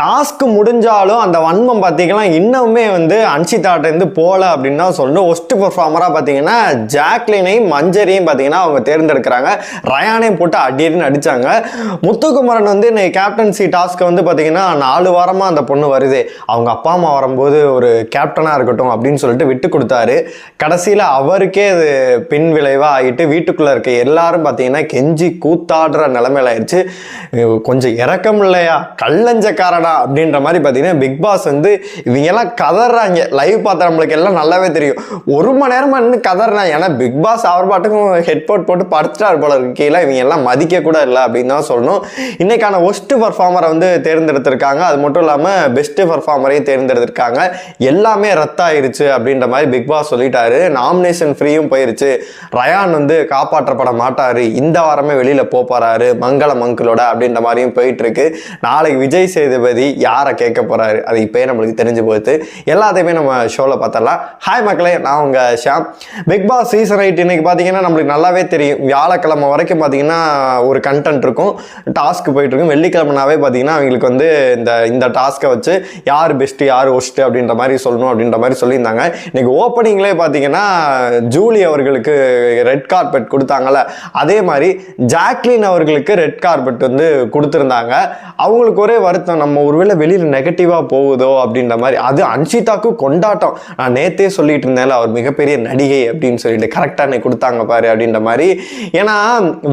Task முடிஞ்சாலும் அந்த வன்மம் பார்த்தீங்கன்னா இன்னுமே வந்து அன்சிதாட்டேருந்து போகல அப்படின்னு தான் சொல்லணும். ஒஸ்ட் பெர்ஃபார்மராக பார்த்தீங்கன்னா ஜாக்லினையும் மஞ்சரியும் பார்த்தீங்கன்னா அவங்க தேர்ந்தெடுக்கிறாங்க. ரயானையும் போட்டு அடின்னு அடித்தாங்க முத்துக்குமரன் வந்து இன்னைக்கு கேப்டன்சி டாஸ்க்கை வந்து பார்த்தீங்கன்னா நாலு வாரமாக அந்த பொண்ணு வருது. அவங்க அப்பா அம்மா வரும்போது ஒரு கேப்டனாக இருக்கட்டும் அப்படின்னு சொல்லிட்டு விட்டு கொடுத்தாரு. கடைசியில் அவருக்கே அது பின் விளைவாக ஆகிட்டு வீட்டுக்குள்ளே இருக்க எல்லாரும் பார்த்தீங்கன்னா கெஞ்சி கூத்தாடுற நிலமையில ஆயிடுச்சு கொஞ்சம் இறக்கம் இல்லையா? கல்லஞ்சக்காரடா அப்படின்ற மாதிரி பார்த்தீங்கன்னா பிக் பாஸ் வந்து இவங்கெல்லாம் கதறாங்க. லைவ் பார்த்தா நம்மளுக்கு எல்லாம் நல்லாவே தெரியும். ஒரு மணி நேரமாக நின்று கதறாங்க ஏன்னா பிக் பாஸ் அவர் பாட்டுக்கும் ஹெட்போட் போட்டு படுத்துட்டார் போல கீழே இவங்க எல்லாம் மதிக்க கூட இல்லை அப்படின்னு தான் சொல்லணும். இன்னைக்கான ஒஸ்ட் பர்ஃபார்மரை வந்து தேர்ந்தெடுத்திருக்காங்க. அது மட்டும் இல்லாமல் பெஸ்ட்டு பர்ஃபார்மரையும் தேர்ந்தெடுத்திருக்காங்க. எல்லாமே ரத்தாயிருச்சு அப்படின்ற மாதிரி பிக் பாஸ் சொல்லிட்டாரு. நாமினேஷன் ஃப்ரீயும் போயிருச்சு. ரயான் வந்து காப்பாற்றப்பட மாட்டாரு. இந்த வாரமே வெளியில போப் போறாரு. மங்கள மங்களோட அப்படின்ற மாதிரியும் போயிட்டு இருக்கு. நாளைக்கு விஜய் சேதுபதி யாரை கேட்க போறாரு அது இப்பயே நம்மளுக்கு தெரிஞ்சு போகுது. எல்லாத்தையுமே நம்ம ஷோல பார்த்தரலாம் ஹாய் மக்களே நான் உங்க Sham. Bigg Boss season eight இன்னைக்கு பார்த்தீங்கன்னா நம்மளுக்கு நல்லாவே தெரியும். வியாழக்கிழமை வரைக்கும் பார்த்தீங்கன்னா ஒரு கண்டென்ட் இருக்கும். டாஸ்க் போயிட்டு இருக்கும். வெள்ளிக்கிழமைனாவே பார்த்தீங்கன்னா அவங்களுக்கு வந்து இந்த இந்த டாஸ்க்கை வச்சு யார் பெஸ்ட் யார் ஒஸ்ட் அப்படின்ற மாதிரி சொல்லணும் அப்படின்ற மாதிரி சொல்லியிருந்தாங்க. இன்னைக்கு ஓப்பனிங்லேயே பார்த்தீங்கன்னா ஜூலி அவர்களுக்கு ரெட் கார்பெட் கொடுத்தாங்கல்ல. அதே மாதிரி ஜாக்லின் அவர்களுக்கு ரெட் கார்பெட் வந்து கொடுத்துருந்தாங்க. அவங்களுக்கு ஒரே வருத்தம் நம்ம ஒருவேளை வெளியில் நெகட்டிவாக போகுதோ அப்படின்ற மாதிரி அது அன்ஷிதாக்கு கொண்டாட்டம். நான் நேத்தே சொல்லிட்டு இருந்தேன்ல அவர் மிகப்பெரிய நடிகை அப்படின்னு சொல்லிட்டு கரெக்டாக எனக்கு கொடுத்தாங்க பாரு அப்படின்ற மாதிரி. ஏன்னா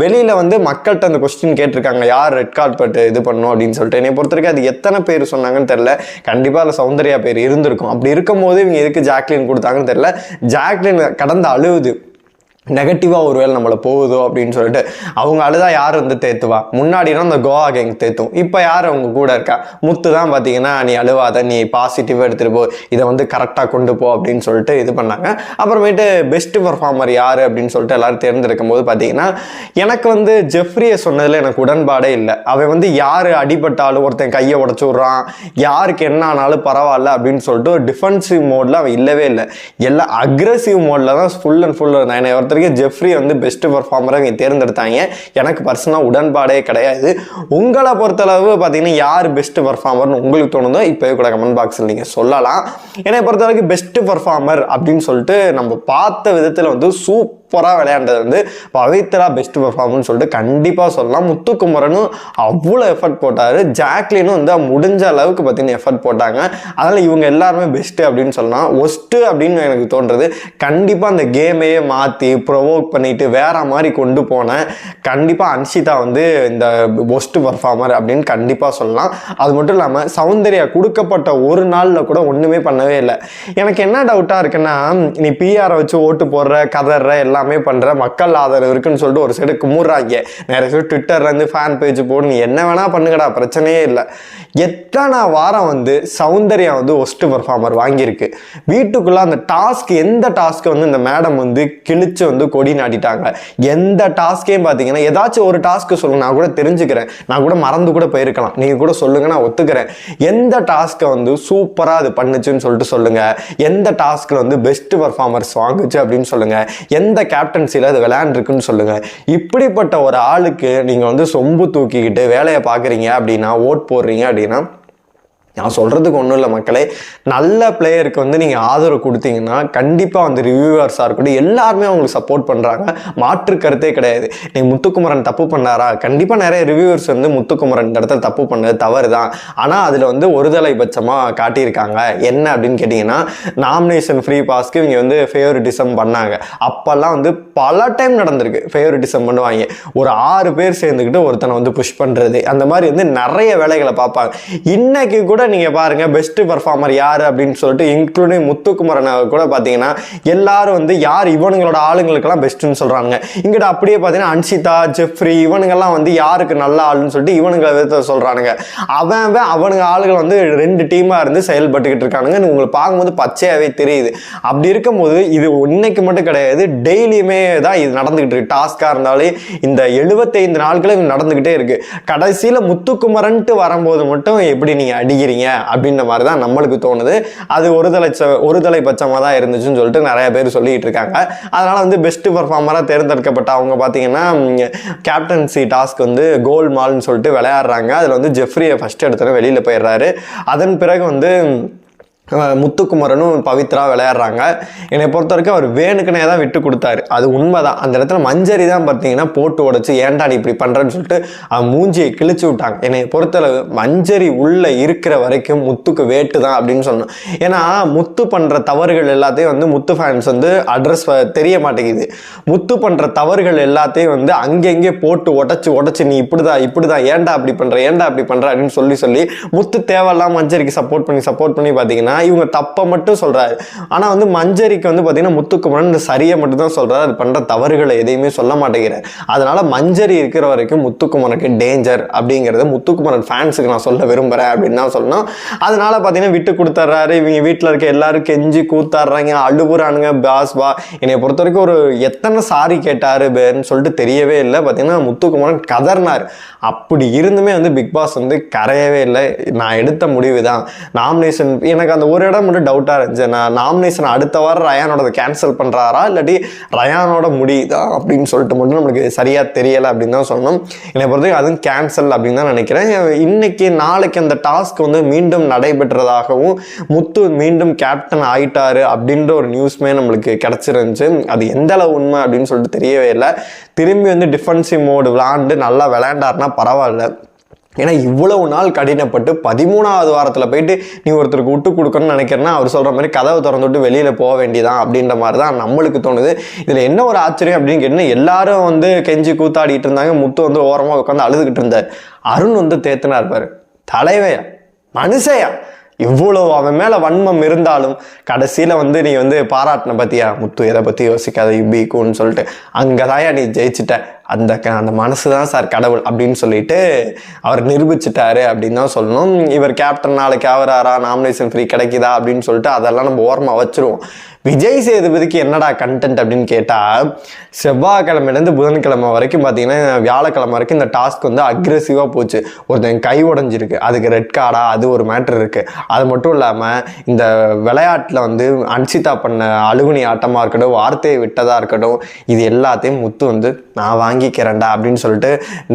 வெளியில் வந்து மக்கள்கிட்ட அந்த கொஸ்டின் கேட்டிருக்காங்க யார் ரெட் கார்ட் பட்டு இது பண்ணும் அப்படின்னு சொல்லிட்டு. என்னை பொறுத்த வரைக்கும் அது எத்தனை பேர் சொன்னாங்கன்னு தெரில கண்டிப்பாக அதில் சௌந்தர்யா பேர் இருந்திருக்கும். அப்படி இருக்கும்போது இவங்க எதுக்கு ஜாக்லின் கொடுத்தாங்கன்னு தெரில ஜாக்லின் கடந்து அழுவுது நெகட்டிவாக ஒருவேளை நம்மளை போகுதோ அப்படின்னு சொல்லிட்டு அவங்க அழுதா யார் வந்து தேத்துவா? முன்னாடினா அந்த கோவா கேங் தேத்தும். இப்போ யார் அவங்க கூட இருக்கா? முத்து தான் பார்த்தீங்கன்னா நீ அழுவாத நீ பாசிட்டிவாக எடுத்துகிட்டு போ. இதை வந்து கரெக்டாக கொண்டு போ அப்படின்னு சொல்லிட்டு இது பண்ணாங்க. அப்புறமேட்டு பெஸ்ட் பர்ஃபார்மர் யார் அப்படின்னு சொல்லிட்டு எல்லோரும் தேர்ந்தெடுக்கும் போது பார்த்தீங்கன்னா எனக்கு வந்து ஜெஃப்ரியை சொன்னதில் எனக்கு உடன்பாடே இல்லை. அவன் வந்து யார் அடிபட்டாலும் ஒருத்தன் கையை உடச்சு விட்றான் யாருக்கு என்ன ஆனாலும் பரவாயில்ல அப்படின்னு சொல்லிட்டு ஒரு டிஃபென்சிவ் மோடில் அவன் இல்லவே இல்லை. எல்லாம் அக்ரெசிவ் மோடில் தான் ஃபுல் அண்ட் ஃபுல் இருந்தான். என்னை ஒருத்தருக்கு ஜெஃப்ரி வந்து பெஸ்ட் பர்ஃபார்மராக இங்கே தேர்ந்தெடுத்தாங்க. எனக்கு பர்சனலாக உடன்பாடே கிடையாது. உங்களை பொறுத்தளவு பார்த்தீங்கன்னா யார் பெஸ்ட் பர்ஃபார்மர்னு உங்களுக்கு தோணுதோ இப்போ கூட கமெண்ட் பாக்ஸில் நீங்கள் சொல்லலாம். என்னை பொறுத்தளவுக்கு பெஸ்ட் பர்ஃபார்மர் அப்படின்னு சொல்லிட்டு நம்ம பார்த்த விதத்தில் வந்து சூப் சூப்பராக விளையாண்டது வந்து பவித்ரா பெஸ்ட் பெர்ஃபார்மன்ஸ் சொல்லிட்டு கண்டிப்பாக சொல்லலாம். முத்துக்குமரனும் அவ்வளோ எஃபர்ட் போட்டார். ஜாக்லினும் வந்து முடிஞ்ச அளவுக்கு பார்த்தீங்கன்னா எஃபர்ட் போட்டாங்க. அதனால் இவங்க எல்லாருமே பெஸ்ட்டு அப்படின்னு சொல்லலாம். ஒஸ்ட்டு அப்படின்னு எனக்கு தோன்றது. கண்டிப்பாக அந்த கேமையே மாற்றி ப்ரொவோக் பண்ணிட்டு வேற மாதிரி கொண்டு போனேன் கண்டிப்பாக அன்ஷிதா வந்து இந்த ஒஸ்ட்டு பர்ஃபார்மர் அப்படின்னு கண்டிப்பாக சொல்லலாம். அது மட்டும் இல்லாமல் சௌந்தர்யா கொடுக்கப்பட்ட ஒரு நாளில் கூட ஒன்றுமே பண்ணவே இல்லை. எனக்கு என்ன டவுட்டாக இருக்குன்னா நீ பிஆரை வச்சு ஓட்டு போடுற கதற எல்லாம் எல்லாமே பண்ணுற மக்கள் ஆதரவு இருக்குன்னு சொல்லிட்டு ஒரு சைடு குமுறாங்க. நிறைய பேர் ட்விட்டர்லேருந்து ஃபேன் பேஜ் போடு நீ என்ன வேணால் பண்ணுங்கடா பிரச்சனையே இல்லை. எத்தனை வாரம் வந்து சௌந்தர்யா வந்து ஒஸ்ட்டு பர்ஃபார்மர் வாங்கியிருக்கு. வீட்டுக்குள்ளே அந்த டாஸ்க் எந்த டாஸ்க்கை வந்து இந்த மேடம் வந்து கிழிச்சு வந்து கொடி நாட்டிட்டாங்க. எந்த டாஸ்க்கையும் பார்த்தீங்கன்னா ஏதாச்சும் ஒரு டாஸ்க்கு சொல்லுங்க நான் கூட தெரிஞ்சுக்கிறேன். நான் கூட மறந்து கூட போயிருக்கலாம். நீங்கள் கூட சொல்லுங்க நான் ஒத்துக்கிறேன். எந்த டாஸ்க்கை வந்து சூப்பராக அது பண்ணுச்சுன்னு சொல்லிட்டு சொல்லுங்கள் எந்த டாஸ்க்கில் வந்து பெஸ்ட் பர்ஃபார்மர்ஸ் வாங்குச்சு அப்படின்னு சொல்லுங்கள் எந்த கேப்டன்சியில் அது விளையாண்டுருக்குன்னு சொல்லுங்கள் இப்படிப்பட்ட ஒரு ஆளுக்கு நீங்கள் வந்து சொம்பு தூக்கிக்கிட்டு வேலையை பார்க்குறீங்க அப்படின்னா ஓட் போடுறீங்க அப்படின்னா நான் சொல்கிறதுக்கு ஒன்றும் இல்லை மக்களே. நல்ல பிளேயருக்கு வந்து நீங்கள் ஆதரவு கொடுத்தீங்கன்னா கண்டிப்பாக வந்து ரிவ்யூவர்ஸாக இருக்கட்டும் எல்லாருமே அவங்களுக்கு சப்போர்ட் பண்ணுறாங்க மாற்று கருத்தே கிடையாது. நீங்கள் முத்துக்குமரன் தப்பு பண்ணாரா? கண்டிப்பாக நிறைய ரிவ்யூவர்ஸ் வந்து முத்துக்குமரன் இந்த இடத்துல தப்பு பண்ணது தவறு தான் ஆனால் அதில் வந்து ஒருதலை பட்சமாக காட்டியிருக்காங்க. என்ன அப்படின்னு கேட்டிங்கன்னா நாமினேஷன் ஃப்ரீ பாஸ்க்கு இவங்க வந்து ஃபேவரிட்டிசம் பண்ணாங்க. அப்போல்லாம் வந்து பல டைம் நடந்திருக்கு ஃபேவரிட்டிசம் பண்ணுவாங்க. ஒரு ஆறு பேர் சேர்ந்துக்கிட்டு ஒருத்தனை வந்து புஷ் பண்ணுறது அந்த மாதிரி வந்து நிறைய வேலைகளை பார்ப்பாங்க. இன்னைக்கு கூட நீங்கள் பாருங்க பெஸ்ட்டு பர்ஃபார்மர் யார் அப்படின்னு சொல்லிட்டு இன்க்ளூடிங் முத்துக்குமரனை கூட பார்த்தீங்கன்னா எல்லாரும் வந்து யார் இவனுங்களோட ஆளுங்களுக்கெல்லாம் பெஸ்ட்டுன்னு சொல்கிறாங்க இங்கிட்ட அப்படியே பார்த்தீங்கன்னா அன்ஷிதா ஜெஃப்ரி இவனுங்கெல்லாம் வந்து யாருக்கு நல்ல ஆளுன்னு சொல்லிட்டு இவனுங்களை விதத்தை சொல்கிறானுங்க அவன் அவனுங்க ஆளுகள் வந்து ரெண்டு டீமாக இருந்து செயல்பட்டுக்கிட்டு இருக்கானுங்க உங்களுக்கு பார்க்கும்போது பச்சையாகவே தெரியுது. அப்படி இருக்கும்போது இது இன்னைக்கு மட்டும் கிடையாது டெய்லியுமே தான் இது நடந்துக்கிட்டு இருக்கு. டாஸ்காக இருந்தாலே இந்த எழுபத்தைந்து நாட்களும் நடந்துக்கிட்டே இருக்குது கடைசியில் முத்துக்குமரன்ட்டு வரும்போது மட்டும் எப்படி நீங்கள் அடிக்கிறீங்க? இருக்கீங்க அப்படின்ற மாதிரி தான் நம்மளுக்கு தோணுது. அது ஒரு தலைச்ச ஒரு தலை பட்சமாக தான் இருந்துச்சுன்னு சொல்லிட்டு நிறைய பேர் சொல்லிகிட்டு இருக்காங்க. அதனால் வந்து பெஸ்ட்டு பர்ஃபார்மராக தேர்ந்தெடுக்கப்பட்ட அவங்க பார்த்தீங்கன்னா கேப்டன்சி டாஸ்க் வந்து கோல் மால்னு சொல்லிட்டு விளையாடுறாங்க. அதில் வந்து ஜெஃப்ரியை ஃபஸ்ட்டு எடுத்துகிட்டு வெளியில் போயிடுறாரு. அதன் பிறகு வந்து முத்துக்குமரனும் பவித்ரா விளையாடுறாங்க. என்னை பொறுத்த வரைக்கும் அவர் வேணுக்குனே தான் விட்டு கொடுத்தாரு. அது உண்மைதான். அந்த இடத்துல மஞ்சரி தான் பார்த்தீங்கன்னா போட்டு உடைச்சு ஏன்டா நீ இப்படி பண்ணுறேன்னு சொல்லிட்டு அவன் மூஞ்சியை கிழிச்சு விட்டாங்க. என்னை பொறுத்தளவு மஞ்சரி உள்ளே இருக்கிற வரைக்கும் முத்துக்கு வேட்டு தான் அப்படின்னு சொன்னோம் ஏன்னா முத்து பண்ணுற தவறுகள் எல்லாத்தையும் வந்து முத்து ஃபேன்ஸ் வந்து அட்ரஸ் தெரிய மாட்டேங்குது. முத்து பண்ணுற தவறுகள் எல்லாத்தையும் வந்து அங்கங்கே போட்டு உடச்சி உடச்சி நீ இப்படிதான் இப்படிதான் ஏன்டா அப்படி பண்ணுற ஏன்டா அப்படி பண்ணுற அப்படின்னு சொல்லி சொல்லி முத்து தேவையில்லாம் மஞ்சரிக்கு சப்போர்ட் பண்ணி சப்போர்ட் பண்ணி பார்த்தீங்கன்னா இவங்க தப்பை மட்டும் சொல்கிறாரு ஆனால் வந்து மஞ்சரிக்கு வந்து பார்த்தீங்கன்னா முத்துக்குமரன் இந்த சரியை மட்டும் தான் சொல்றாரு. அது பண்ணுற தவறுகளை எதையுமே சொல்ல மாட்டேங்கிறார். அதனால் மஞ்சரி இருக்கிற வரைக்கும் முத்துக்குமரனுக்கு டேஞ்சர் அப்படிங்கிறத முத்துக்குமரன் ஃபேன்ஸுக்கு நான் சொல்ல விரும்புகிறேன் அப்படின்னு தான் சொல்லணும். அதனால் பார்த்தீங்கன்னா விட்டு கொடுத்துட்றாரு. இவங்க வீட்டில் இருக்க எல்லாரும் கெஞ்சி கூத்தாடுறாங்க அழுகுறானுங்க பாஸ் வா. என்னை பொறுத்த வரைக்கும் ஒரு எத்தனை சாரி கேட்டாரு பேன்னு சொல்லிட்டு தெரியவே இல்லை. பார்த்தீங்கன்னா முத்துக்குமரன் கதர்னார். அப்படி இருந்துமே வந்து பிக் பாஸ் வந்து கரையவே இல்லை. நான் எடுத்த முடிவு தான் நாமினேஷன் எனக்கு அந்த ஒரு இடம் மட்டும் டவுட்டாக இருந்துச்சு. நான் நாமினேஷன் அடுத்த வாரம் ரயானோட கேன்சல் பண்ணுறாரா இல்லாட்டி ரயானோட முடியுதா? அப்படின்னு சொல்லிட்டு மட்டும் நம்மளுக்கு சரியாக தெரியலை அப்படின்னு தான் சொன்னோம் என்னை பொறுத்தவரைக்கும் அதுவும் கேன்சல் அப்படின்னு தான் நினைக்கிறேன். இன்னைக்கு நாளைக்கு அந்த டாஸ்க் வந்து மீண்டும் நடைபெற்றதாகவும் முத்து மீண்டும் கேப்டன் ஆயிட்டாரு அப்படின்ற ஒரு நியூஸ்மே நம்மளுக்கு கிடச்சிருந்துச்சு. அது எந்த அளவு உண்மை அப்படின்னு சொல்லிட்டு தெரியவே இல்லை. திரும்பி வந்து டிஃபென்சிவ் மோடு விளாண்டு நல்லா விளையாண்டாருன்னா பரவாயில்ல. ஏன்னா இவ்வளவு நாள் கடினப்பட்டு பதிமூணாவது வாரத்தில் போயிட்டு நீ ஒருத்தருக்கு விட்டு கொடுக்கணும்னு நினைக்கிறேன்னா அவர் சொல்கிற மாதிரி கதவை திறந்துட்டு வெளியில் போக வேண்டியதான் அப்படின்ற மாதிரி தான் நம்மளுக்கு தோணுது. இதில் என்ன ஒரு ஆச்சரியம் அப்படின்னு கேட்டிங்கன்னா எல்லாரும் வந்து கெஞ்சி கூத்தாடிட்டு இருந்தாங்க. முத்து வந்து ஓரமாக உட்காந்து அழுதுகிட்டு இருந்தார். அருண் வந்து தேத்துனா இருப்பார் தலைவையா? மனுஷையா? இவ்வளோ அவன் மேலே வன்மம் இருந்தாலும் கடைசியில் வந்து நீ வந்து பாராட்டின பற்றியா முத்து எதை பற்றி யோசிக்காத இப்படிக்குன்னு சொல்லிட்டு. அங்கே நீ ஜெயிச்சிட்ட. அந்த க அந்த மனசு தான் சார் கடவுள் அப்படின்னு சொல்லிட்டு அவர் நிரூபிச்சிட்டாரு அப்படின்னு தான் சொல்லணும். இவர் கேப்டன் நாளைக்கு ஆவராரா நாமினேஷன் ஃப்ரீ கிடைக்குதா? அப்படின்னு சொல்லிட்டு அதெல்லாம் நம்ம ஓரமாக வச்சுருவோம். விஜய் சேதுபதிக்கு என்னடா கண்டென்ட் அப்படின்னு கேட்டால் செவ்வாய்க்கிழமையிலேருந்து புதன்கிழமை வரைக்கும் பார்த்தீங்கன்னா வியாழக்கிழமை வரைக்கும் இந்த டாஸ்க் வந்து அக்ரெசிவாக போச்சு. ஒருத்தன் கை உடஞ்சிருக்கு. அதுக்கு ரெட் கார்டா அது ஒரு மேட்ரு இருக்குது அது மட்டும் இல்லாமல் இந்த விளையாட்டில் வந்து அன்சிதா பண்ண அழுகுனி ஆட்டமாக இருக்கட்டும் வார்த்தையை விட்டதாக இருக்கட்டும் இது எல்லாத்தையும் முத்து வந்து நான் வாங்கிக்கிறேன்டா அப்படின்னு சொல்லிட்டு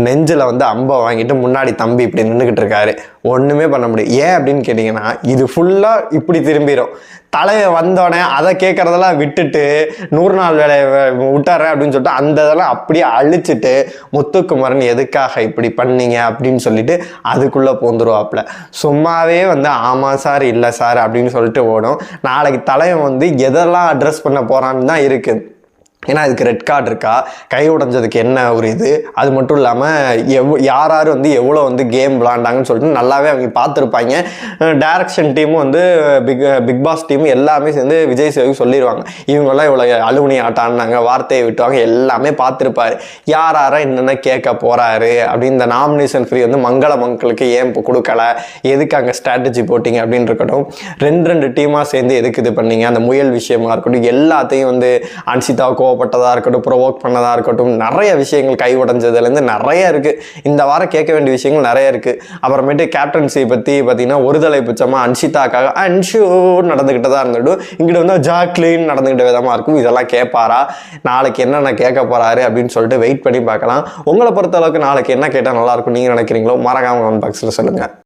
நெஞ்சில் வந்து அம்பை வாங்கிட்டு முன்னாடி தம்பி இப்படி நின்றுக்கிட்டு இருக்காரு. ஒன்றுமே பண்ண முடியும் ஏன் அப்படின்னு கேட்டிங்கன்னா இது ஃபுல்லாக இப்படி திரும்பிடும் தலையை வந்தோடனே அதை கேட்குறதெல்லாம் விட்டுட்டு நூறு நாள் வேலையை விட்டுறேன் விட்டாரு அப்படின்னு சொல்லிட்டு அந்த இதெல்லாம் அப்படியே அழிச்சிட்டு முத்துக்குமரன் எதுக்காக இப்படி பண்ணீங்க அப்படின்னு சொல்லிட்டு அதுக்குள்ளே பூந்துருவாப்புல. சும்மாவே வந்து ஆமாம் சார் இல்லை சார் அப்படின்னு சொல்லிட்டு ஓடும். நாளைக்கு தலைவன் வந்து எதெல்லாம் அட்ரஸ் பண்ண போகிறான்னு தான் இருக்குது ஏன்னா அதுக்கு ரெட் கார்டு இருக்கா? கை உடைஞ்சதுக்கு என்ன ஒரு இது? அது மட்டும் இல்லாமல் எவ் யார் யார் வந்து எவ்வளோ வந்து கேம் விளாண்டாங்கன்னு சொல்லிட்டு நல்லாவே அவங்க பார்த்துருப்பாங்க டேரக்ஷன் டீமும் வந்து பிக் பிக் பாஸ் டீமும் எல்லாமே சேர்ந்து விஜய் சேவுக்கு சொல்லிடுவாங்க இவங்கெல்லாம் இவ்வளோ அலுமினி ஆட்டான்னாங்க வார்த்தையை விட்டுவாங்க எல்லாமே பார்த்துருப்பாரு யார் யாரா என்னென்ன கேட்க போகிறாரு அப்படின்னு இந்த நாமினேஷன் ஃப்ரீ வந்து மங்கள மக்களுக்கு ஏன் இப்போ கொடுக்கல? எதுக்கு அங்கே ஸ்ட்ராட்டஜி போட்டிங்க? அப்படின்னு இருக்கட்டும். ரெண்டு ரெண்டு டீமாக சேர்ந்து எதுக்கு இது பண்ணீங்க? அந்த முயல் விஷயமா இருக்கட்டும் எல்லாத்தையும் வந்து அன்சிதாவுக்கோ கோவப்பட்டதாக இருக்கட்டும் ப்ரொவோக் பண்ணதாக இருக்கட்டும் நிறைய விஷயங்கள் கை உடஞ்சதுலேருந்து நிறைய இருக்குது இந்த வாரம் கேட்க வேண்டிய விஷயங்கள் நிறைய இருக்குது அப்புறமேட்டு கேப்டன்சி பற்றி பார்த்தீங்கன்னா ஒருதலை பட்சமாக அன்ஷிதாக்காக அன்ஷு நடந்துக்கிட்டு தான் இருந்துட்டும் இங்கிட்ட வந்து ஜாக்லின் நடந்துக்கிட்ட விதமாக இருக்கும். இதெல்லாம் கேட்பாரா? நாளைக்கு என்னென்ன கேட்க போகிறாரு அப்படின்னு சொல்லிட்டு வெயிட் பண்ணி பார்க்கலாம். உங்களை பொறுத்த அளவுக்கு நாளைக்கு என்ன கேட்டால் நல்லாயிருக்கும் நீங்கள் நினைக்கிறீங்களோ மறக்காமல் கமெண்ட் பாக்ஸில் சொல்லுங்கள்